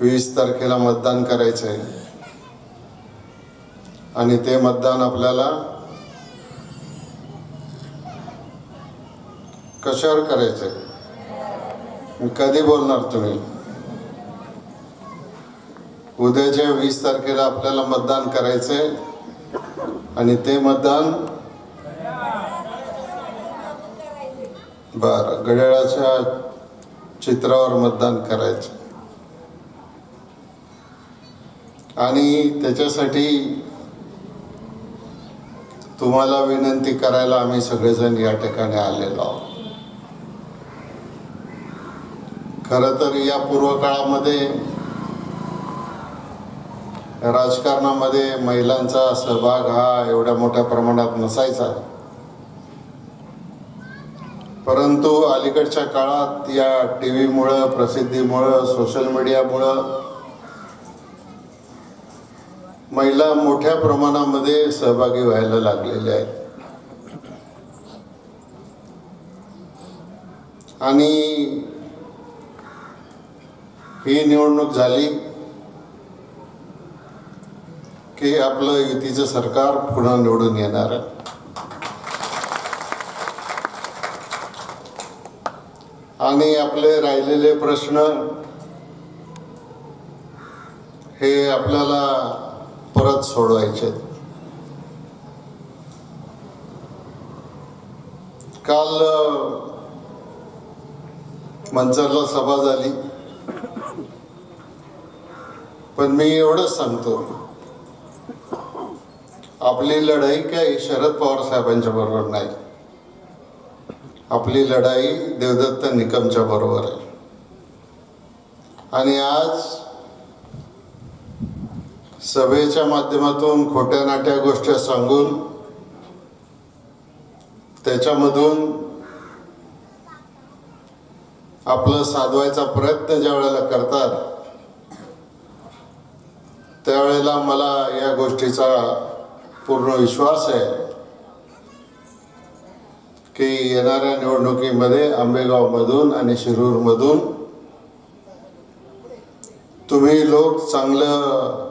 वीस तारखेला मतदान करायचं आहे आणि ते मतदान आपल्याला कशावर करायचं आहे कधी बोलणार तुम्ही? उद्याच्या वीस तारखेला आपल्याला मतदान करायचंय आणि ते मतदान बर घड्याळाच्या चित्रावर मतदान करायचं. आणि त्याच्यासाठी तुम्हाला विनंती करायला आम्ही सगळेजण या ठिकाणी आलेलो आहोत. खरं तर या पूर्व काळामध्ये राजकारणामध्ये महिलांचा सहभाग हा एवढ्या मोठ्या प्रमाणात नसायचा. परंतु अलीकडच्या काळात या टी व्हीमुळं प्रसिद्धीमुळं सोशल मीडियामुळं महिला मोठ्या प्रमाणामध्ये सहभागी व्हायला लागलेल्या आहेत. आणि ही निवडणूक झाली की आपलं युतीचं सरकार पुन्हा निवडून येणार आहे. आणि आपले राहिलेले प्रश्न हे आपल्याला परत सोडवायचे. काल अ, मंचरला सभा झाली. पण मी एवढंच सांगतो. आपली लढाई काही शरद पवार साहेबांच्या बरोबर नाही. आपली लढाई देवदत्त निकमच्या बरोबर आहे. आणि आज सभेच्या माध्यमातून खोट्या नाट्या गोष्टी सांगून त्याच्यामधून आपलं साधवायचा प्रयत्न ज्या वेळेला करतात त्यावेळेला मला या गोष्टीचा पूर्ण विश्वास आहे की येणाऱ्या निवडणुकीमध्ये आंबेगावमधून आणि शिरूरमधून तुम्ही लोक चांगलं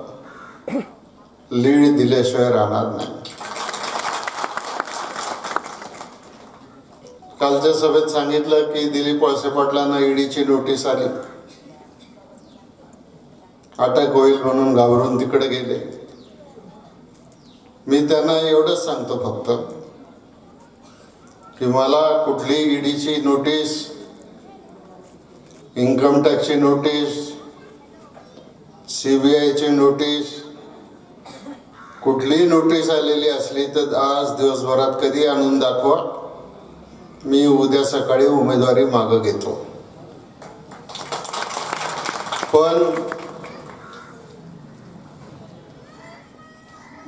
लीड दिल्याशिवाय राहणार नाही. कालच्या सभेत सांगितलं की दिलीप वळसे पाटलांना ईडीची नोटीस आली. अटक होईल म्हणून घाबरून तिकडे गेले. मी त्यांना एवढंच सांगतो फक्त की मला कुठली ईडीची नोटीस इन्कम टॅक्सची नोटीस सी बी आयची नोटीस कुठलीही नोटीस आलेली असली तर आज दिवसभरात कधी आणून दाखवा. मी उद्या सकाळी उमेदवारी मागं घेतो. पण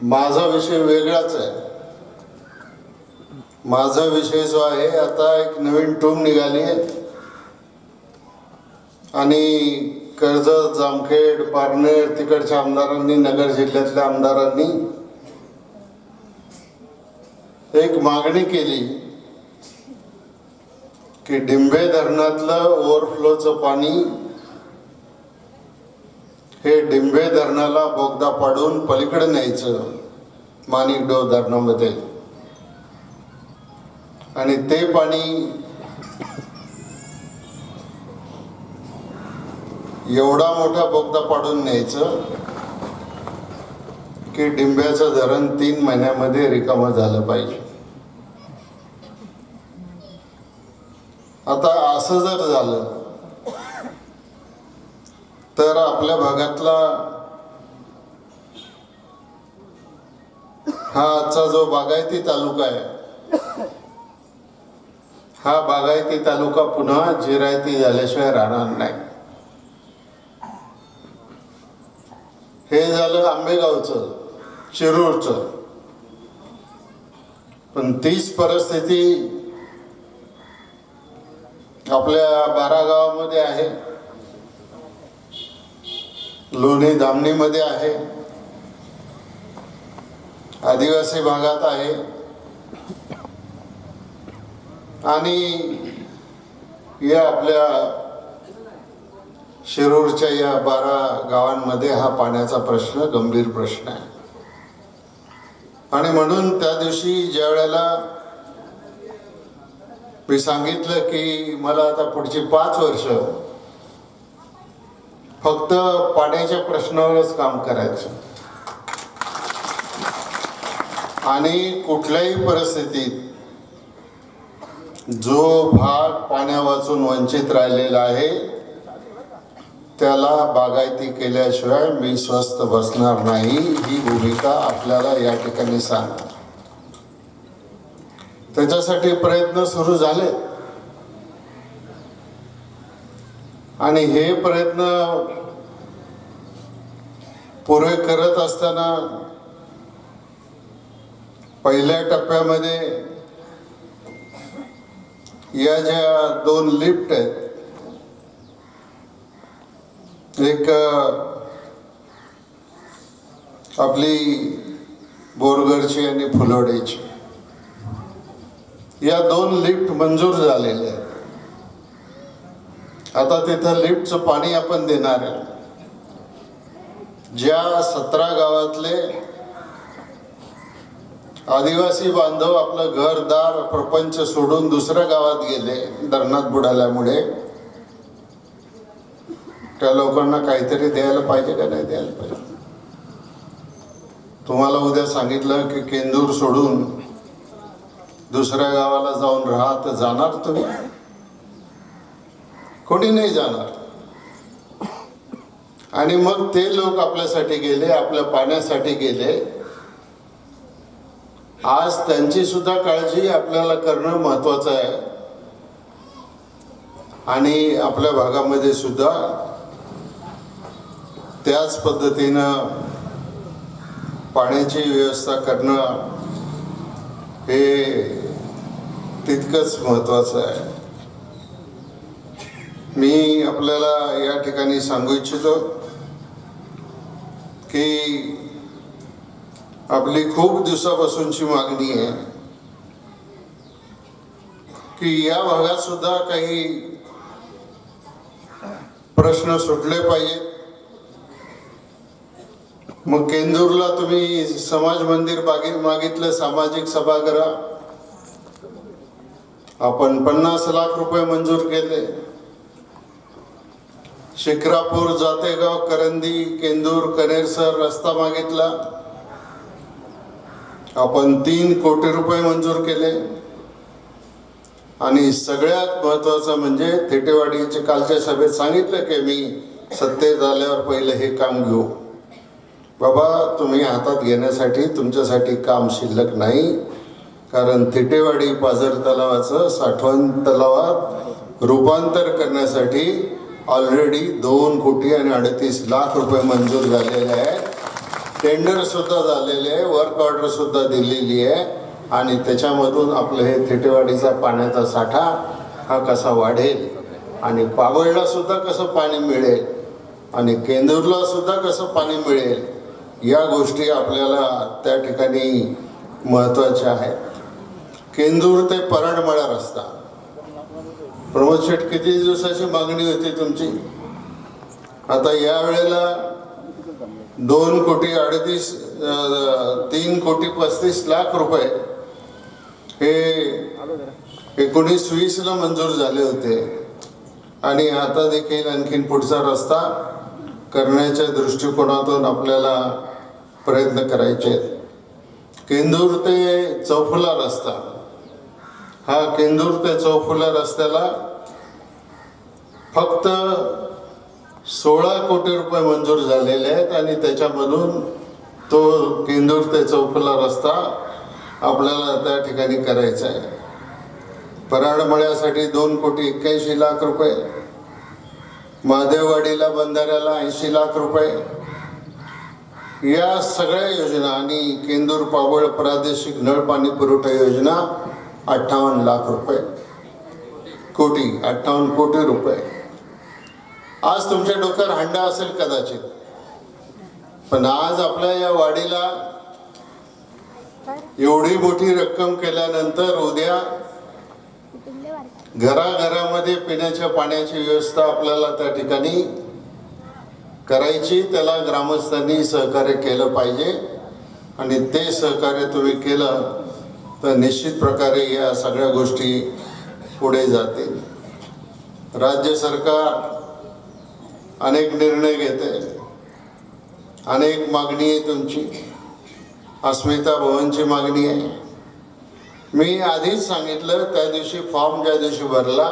माझा विषय वेगळाच आहे. माझा विषय जो आहे आता एक नवीन टूम निघाली आहे. आणि कर्जत जामखेड पारनेर तिकडच्या आमदारांनी नगर जिल्ह्यातल्या आमदारांनी एक मागणी केली की डिंबे धरणातलं ओव्हरफ्लोचं पाणी हे डिंबे धरणाला बोगदा पाडून पलीकडे न्यायचं माणिकडो धरणामध्ये. आणि ते पाणी एवढा मोठा बोगदा पाडून न्यायचं की डिंब्याचं धरण तीन महिन्यामध्ये रिकामं झालं पाहिजे. आता असं जर झालं तर आपल्या भागातला हा आजचा जो बागायती तालुका आहे हा बागायती तालुका पुन्हा जिरायती झाल्याशिवाय राहणार नाही. हे झालं आंबेगावचं शिरूरचं पण तीच परिस्थिती आपल्या बारा गावामध्ये आहे. लोणी धामणीमध्ये आहे. आदिवासी भागात आहे. आणि या आपल्या शिरूरच्या या बारा गावांमध्ये हा पाण्याचा प्रश्न गंभीर प्रश्न आहे. आणि म्हणून त्या दिवशी ज्या वेळेला मी सांगितलं की मला आता पुढची पाच वर्ष फक्त पाण्याच्या प्रश्नावरच काम करायचं. आणि कुठल्याही परिस्थितीत जो भाग पाण्या वाचून वंचित राहिलेला आहे त्याला बागायती केल्याशिवाय मी स्वस्थ बसणार नाही ही भूमिका आपल्याला या ठिकाणी सांगणार त्याच्यासाठी प्रयत्न सुरू झाले. आणि हे प्रयत्न पुरे करत असताना पहिल्या टप्प्यामध्ये या ज्या दोन लिफ्ट आहेत एक आपली बोरगडची आणि फुलवड्याची या दोन लिफ्ट मंजूर झालेल्या आहेत. आता तिथं लिफ्टचं पाणी आपण देणार आहे. ज्या सतरा गावातले आदिवासी बांधव आपलं घरदार प्रपंच सोडून दुसऱ्या गावात गेले धरणात बुडाल्यामुळे त्या लोकांना काहीतरी द्यायला पाहिजे का नाही द्यायला पाहिजे? तुम्हाला उद्या सांगितलं की केंदूर सोडून दुसऱ्या गावाला जाऊन राहा तर जाणार तुम्ही? कोणी नाही जाणार. आणि मग ते लोक आपल्यासाठी गेले आपल्या पाण्यासाठी गेले. आज त्यांची सुद्धा काळजी आपल्याला करणं महत्वाचं आहे. आणि आपल्या भागामध्ये सुद्धा त्याच पद्धतीनं पाण्याची व्यवस्था करणं हे तितकंच महत्वाचं आहे. मी आपल्याला या ठिकाणी सांगू इच्छितो की आपली खूप दिवसापासूनची मागणी आहे की या भागात सुद्धा काही प्रश्न सुटले पाहिजेत. मग केंदूरला तुम्ही समाज मंदिर बागे मागितलं सामाजिक सभागृह. आपण पन्नास लाख रुपये मंजूर केले. शिक्रापूर जातेगाव करंदी केंदूर कनेरसर रस्ता मागितला. आपण तीन कोटी रुपये मंजूर केले. आणि सगळ्यात महत्वाचं म्हणजे थेटेवाडीचे कालच्या सभेत सांगितलं की मी सत्तेत आल्यावर पहिलं हे काम घेऊ. बाबा तुम्ही हातात घेण्यासाठी तुमच्यासाठी काम शिल्लक नाही. कारण थिटेवाडी पाझर तलावाचं साठवण तलावात रूपांतर करण्यासाठी ऑलरेडी दोन कोटी आणि अडतीस लाख रुपये मंजूर झालेले आहेत टेंडरसुद्धा झालेले आहे वर्क ऑर्डरसुद्धा दिलेली आहे. आणि त्याच्यामधून आपलं हे थिटेवाडीचा पाण्याचा साठा हा कसा वाढेल? आणि पावळला सुद्धा कसं पाणी मिळेल? आणि केंदूरला सुद्धा कसं पाणी मिळेल? या गोष्टी आपल्याला त्या ठिकाणी महत्त्वाच्या आहेत. केंदूर ते परडमळा रस्ता. प्रमोद शेठ किती दिवसाची मागणी होती तुमची? आता या वेळेला दोन कोटी अडतीस तीन कोटी पस्तीस लाख रुपये हे एकोणीस वीसला मंजूर झाले होते. आणि आता देखील आणखीन पुढचा रस्ता करण्याच्या दृष्टिकोनातून आपल्याला प्रयत्न करायचे आहेत. केंदूर ते चौफुला रस्ता. हा केंदूर ते चौफुला रस्त्याला फक्त सोळा कोटी रुपये मंजूर झालेले आहेत आणि त्याच्यामधून तो केंदूर ते चौफुला रस्ता आपल्याला त्या ठिकाणी करायचा आहे. पराडमळ्यासाठी दोन कोटी एक्क्याऐंशी लाख रुपये महादेववाडीला बंधाऱ्याला ऐंशी लाख रुपये. या सगळ्या योजना आणि केंदूर पावळ प्रादेशिक नळ पाणी पुरवठा योजना अठ्ठावन्न लाख रुपये. कोटी अठ्ठावन्न कोटी रुपये. आज तुमच्या डोक्यावर हंडा असेल कदाचित. पण आज आपल्या या वाडीला एवढी मोठी रक्कम केल्यानंतर उद्या घराघरामध्ये पिण्याच्या पाण्याची व्यवस्था आपल्याला त्या ठिकाणी करायची. त्याला ग्रामस्थांनी सहकार्य केलं पाहिजे. आणि ते सहकार्य तुम्ही केलं तर निश्चित प्रकारे या सगळ्या गोष्टी पुढे जातील. राज्य सरकार अनेक निर्णय घेते. अनेक मागणी आहे तुमची. अस्मिता भवनची मागणी आहे. मी आधीच सांगितलं त्या दिवशी फॉर्म ज्या दिवशी भरला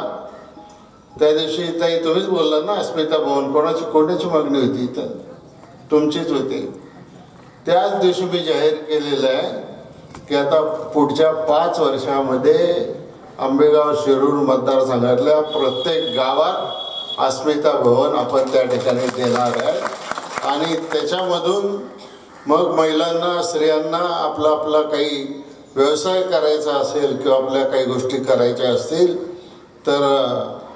त्या दिवशी ताई तुम्हीच बोलला ना अस्मिता भवन कोणाची कोणाची मागणी होती इथं? तुमचीच होती. त्याच दिवशी मी जाहीर केलेलं आहे की आता पुढच्या पाच वर्षामध्ये आंबेगाव शिरूर मतदारसंघातल्या प्रत्येक गावात अस्मिता भवन आपण त्या ठिकाणी देणार आहे. आणि त्याच्यामधून मग महिलांना स्त्रियांना आपला आपला काही व्यवसाय करायचा असेल किंवा आपल्या काही गोष्टी करायच्या असतील तर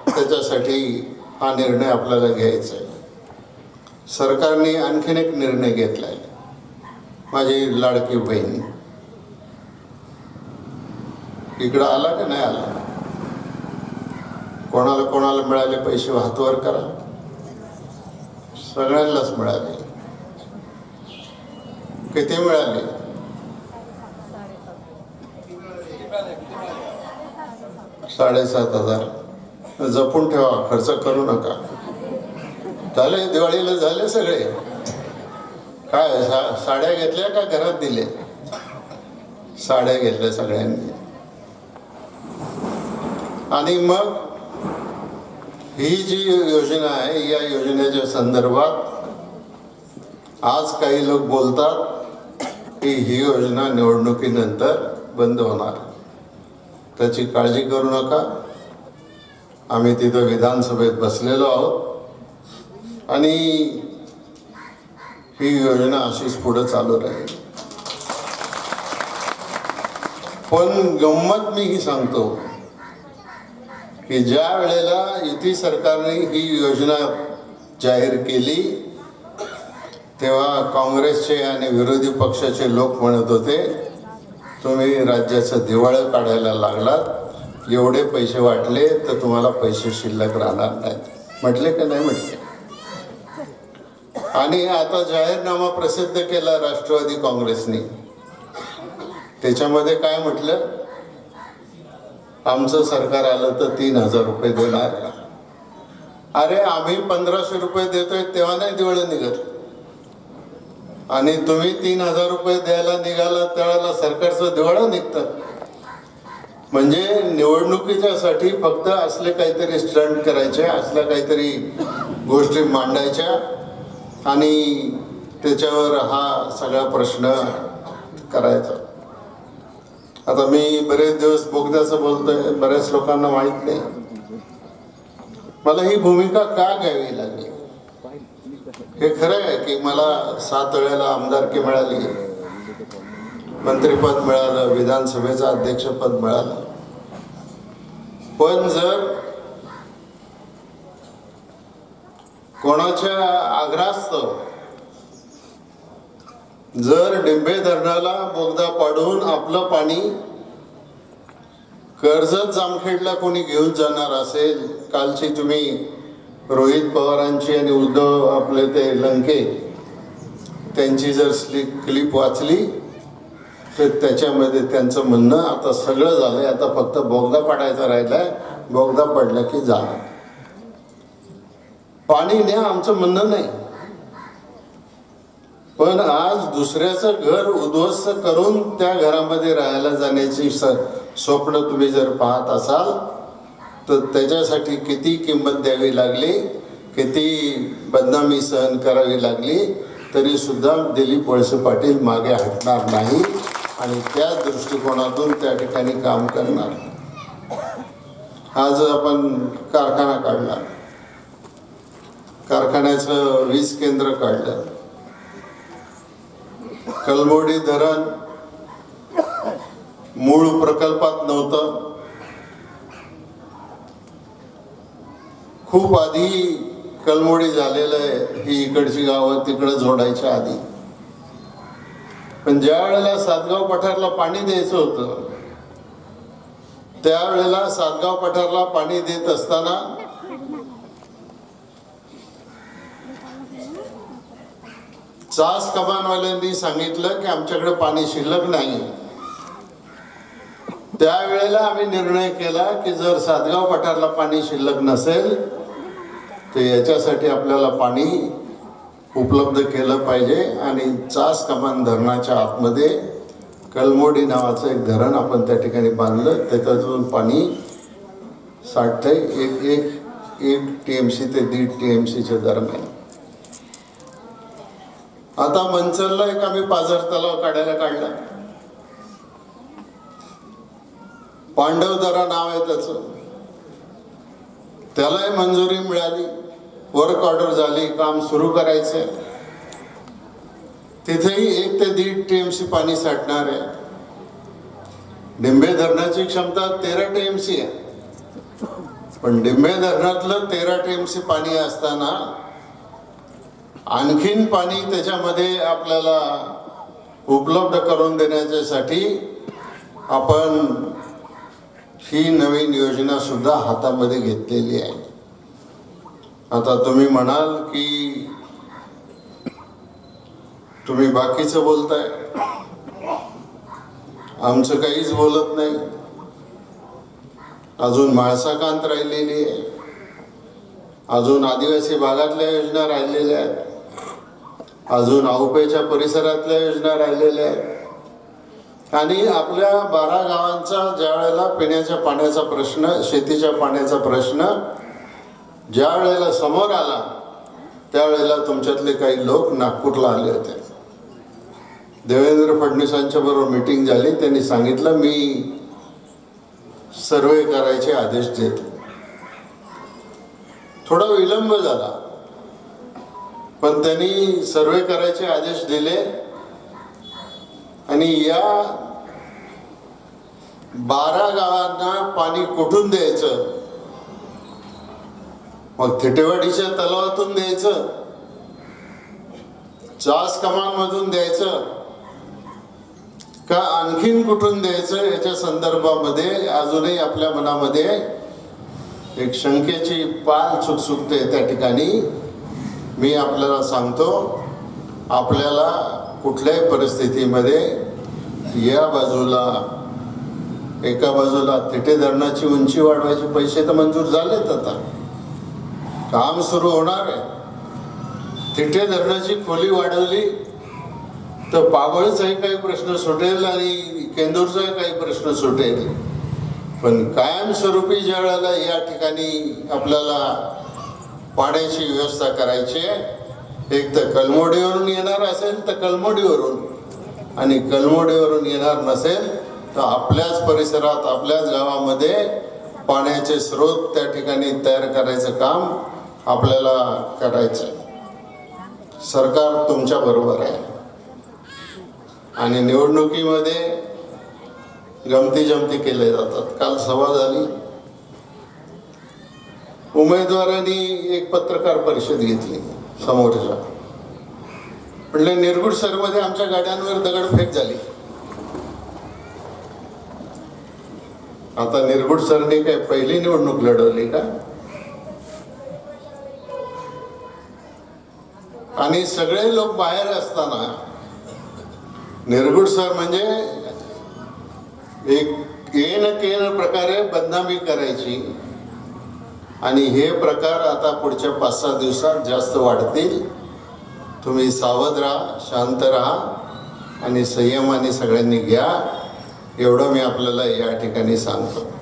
त्याच्यासाठी हा निर्णय आपल्याला घ्यायचा आहे. सरकारने आणखीन एक निर्णय घेतला आहे माझी लाडकी बहीण. इकडं आला का नाही आला? कोणाला कोणाला मिळाले पैसे? हातवर करा. सगळ्यांनाच मिळाले. किती मिळाले? साडेसात हजार. जपून ठेवा खर्च करू नका. झाले दिवाळीला झाले सगळे. काय सा- साड्या घेतल्या का घरात दिले? साड्या घेतल्या सगळ्यांनी. आणि मग ही जी योजना आहे या योजनेच्या संदर्भात आज काही लोक बोलतात की ही योजना निवडणुकीनंतर बंद होणार. त्याची काळजी करू नका. आम्ही तिथं विधानसभेत बसलेलो आहोत. आणि ही योजना अशीच पुढे चालू राहील. पण गंमत मी ही सांगतो की ज्या वेळेला युती सरकारने ही योजना जाहीर केली तेव्हा काँग्रेसचे आणि विरोधी पक्षाचे लोक म्हणत होते तुम्ही राज्याचं दिवाळं काढायला लागलात एवढे पैसे वाटले तर तुम्हाला पैसे शिल्लक राहणार नाहीत. म्हटले का नाही म्हटले? आणि आता जाहीरनामा प्रसिद्ध केला राष्ट्रवादी काँग्रेसने. त्याच्यामध्ये काय म्हटलं? आमचं सरकार आलं तर तीन हजार रुपये देणार. अरे आम्ही पंधराशे रुपये देतोय तेव्हा नाही दिवाळी निघत. आणि तुम्ही तीन हजार रुपये द्यायला निघाला त्यावेळेला सरकारचं दिवाळं निघतं. म्हणजे निवडणुकीच्यासाठी फक्त असले काहीतरी स्टंट करायचे असल्या काहीतरी गोष्टी मांडायच्या आणि त्याच्यावर हा सगळा प्रश्न करायचा. आता मी बरेच दिवस बोगद्याचं बोलतोय बऱ्याच लोकांना माहीत नाही. मला ही भूमिका का घ्यावी लागली? हे खरं आहे की मला सात वेळेला आमदारकी मिळाली. मंत्रिपद मिळालं विधानसभेचं अध्यक्षपद मिळालं. पण जर कोणाच्या आग्रहास्तव जर डिंबे धरणाला बोगदा पाडून आपलं पाणी कर्जत जामखेडला कोणी घेऊन जाणार असेल कालची तुम्ही रोहित पवारांची आणि उद्धव आपले ते लंके त्यांची जर स्लिप क्लिप वाचली तर त्याच्यामध्ये त्यांचं म्हणणं आता सगळं झालंय. आता फक्त बोगदा पाडायचा राहिलाय. बोगदा पडला की झालं. पाणी न्या आमचं म्हणणं नाही. पण आज दुसऱ्याचं घर उद्ध्वस्त करून त्या घरामध्ये राहायला जाण्याची स स्वप्न तुम्ही जर पाहत असाल तर त्याच्यासाठी किती किंमत द्यावी लागली? किती बदनामी सहन करावी लागली? तरी सुद्धा दिलीप वळसे पाटील मागे हटणार नाही आणि त्या दृष्टिकोनातून त्या ठिकाणी काम करणार. आज आपण कारखाना काढला. कारखान्याचं वीज केंद्र काढलं. कलमोडी धरण मूळ प्रकल्पात नव्हतं. खूप आधी कलमोडी झालेलं आहे. ही इकडची गावं तिकडं जोडायच्या आधी. पण ज्या वेळेला सातगाव पठारला पाणी द्यायचं होतं त्यावेळेला सातगाव पठारला पाणी देत असताना चास कमानवाल्यांनी सांगितलं की आमच्याकडे पाणी शिल्लक नाही. त्यावेळेला आम्ही निर्णय केला की जर सातगाव पठारला पाणी शिल्लक नसेल तर याच्यासाठी आपल्याला पाणी उपलब्ध केलं पाहिजे आणि चास कमान धरणाच्या आतमध्ये कलमोडी नावाचं एक धरण आपण त्या ठिकाणी बांधलं. त्याच्यातून पाणी साठतंय. एक एक एक टी एम सी ते दीड टी एम सीच्या दरम्यान. आता मंचरला एक आम्ही पाझर तलाव काढायला काढला. पांडवदरा नाव आहे त्याचं. त्यालाही मंजुरी मिळाली. वर्क ऑर्डर झाली काम सुरू करायचे. तिथेही एक ते दीड टी एम सी पाणी साठणार आहे. डिंबे धरणाची क्षमता तेरा टी एम सी आहे. पण डिंबे धरणातलं तेरा टी एम सी पाणी असताना आणखीन पाणी त्याच्यामध्ये आपल्याला उपलब्ध करून देण्याच्यासाठी आपण ही नवीन योजना सुद्धा हातामध्ये घेतलेली आहे. आता तुम्ही म्हणाल की तुम्ही बाकीचं बोलताय. आमचं काहीच बोलत नाही. अजून माळसाकांत राहिलेली आहे. अजून आदिवासी भागातल्या योजना राहिलेल्या आहेत. अजून आउपेच्या परिसरातल्या योजना राहिलेल्या आहेत. आणि आपल्या बारा गावांचा ज्या वेळेला पिण्याच्या पाण्याचा प्रश्न शेतीच्या पाण्याचा प्रश्न ज्या वेळेला समोर आला त्यावेळेला तुमच्यातले काही लोक नागपूरला आले होते. देवेंद्र फडणवीसांच्या बरोबर मिटिंग झाली त्यांनी सांगितलं मी सर्वे करायचे आदेश देतो. थोडा विलंब झाला. पण त्यांनी सर्वे करायचे आदेश दिले. आणि या बारा गावांना पाणी कुठून द्यायचं? मग थिटेवाडीच्या तलावातून द्यायचं. चास कमानमधून द्यायचं. का आणखीन कुठून द्यायचं? याच्या संदर्भामध्ये अजूनही आपल्या मनामध्ये एक शंकेची पाल चुकचुकते त्या ठिकाणी. मी आपल्याला सांगतो आपल्याला कुठल्याही परिस्थितीमध्ये या बाजूला एका बाजूला तिथे धरणाची उंची वाढवायचे पैसे तर मंजूर झालेत आता. काम सुरू होणार आहे. तिथे धरणाची खोली वाढवली तर पाबळचाही काही प्रश्न सुटेल आणि केंदूरचाही काही प्रश्न सुटेल. पण कायमस्वरूपी ज्या वेळेला या ठिकाणी आपल्याला पाण्याची व्यवस्था करायची आहे एक तर कलमोडीवरून येणार असेल तर कलमोडीवरून. आणि कलमोडीवरून येणार नसेल तर आपल्याच परिसरात आपल्याच गावामध्ये पाण्याचे स्रोत त्या ठिकाणी तयार करायचं काम आपल्याला करायचं सरकार तुमच्या बरोबर आहे. आणि निवडणुकीमध्ये गमती जमती केले जातात. काल सभा झाली. उमेदवारांनी एक पत्रकार परिषद घेतली. समोरच्या. म्हणजे निरगुड सरमध्ये आमच्या गाड्यांवर दगडफेक झाली. आता निरगुड सरने काय पहिली निवडणूक लढवली का? आणि सगळे लोक बाहेर असताना निरगुड सर म्हणजे एक येन केन प्रकारे बदनामी करायची. आणि हे प्रकार आता पुढच्या पाच सहा दिवसात जास्त वाढतील. तुम्ही सावध राहा शांत राहा आणि संयमाने सगळ्यांनी घ्या. एवढं मी आपल्याला या ठिकाणी सांगतो.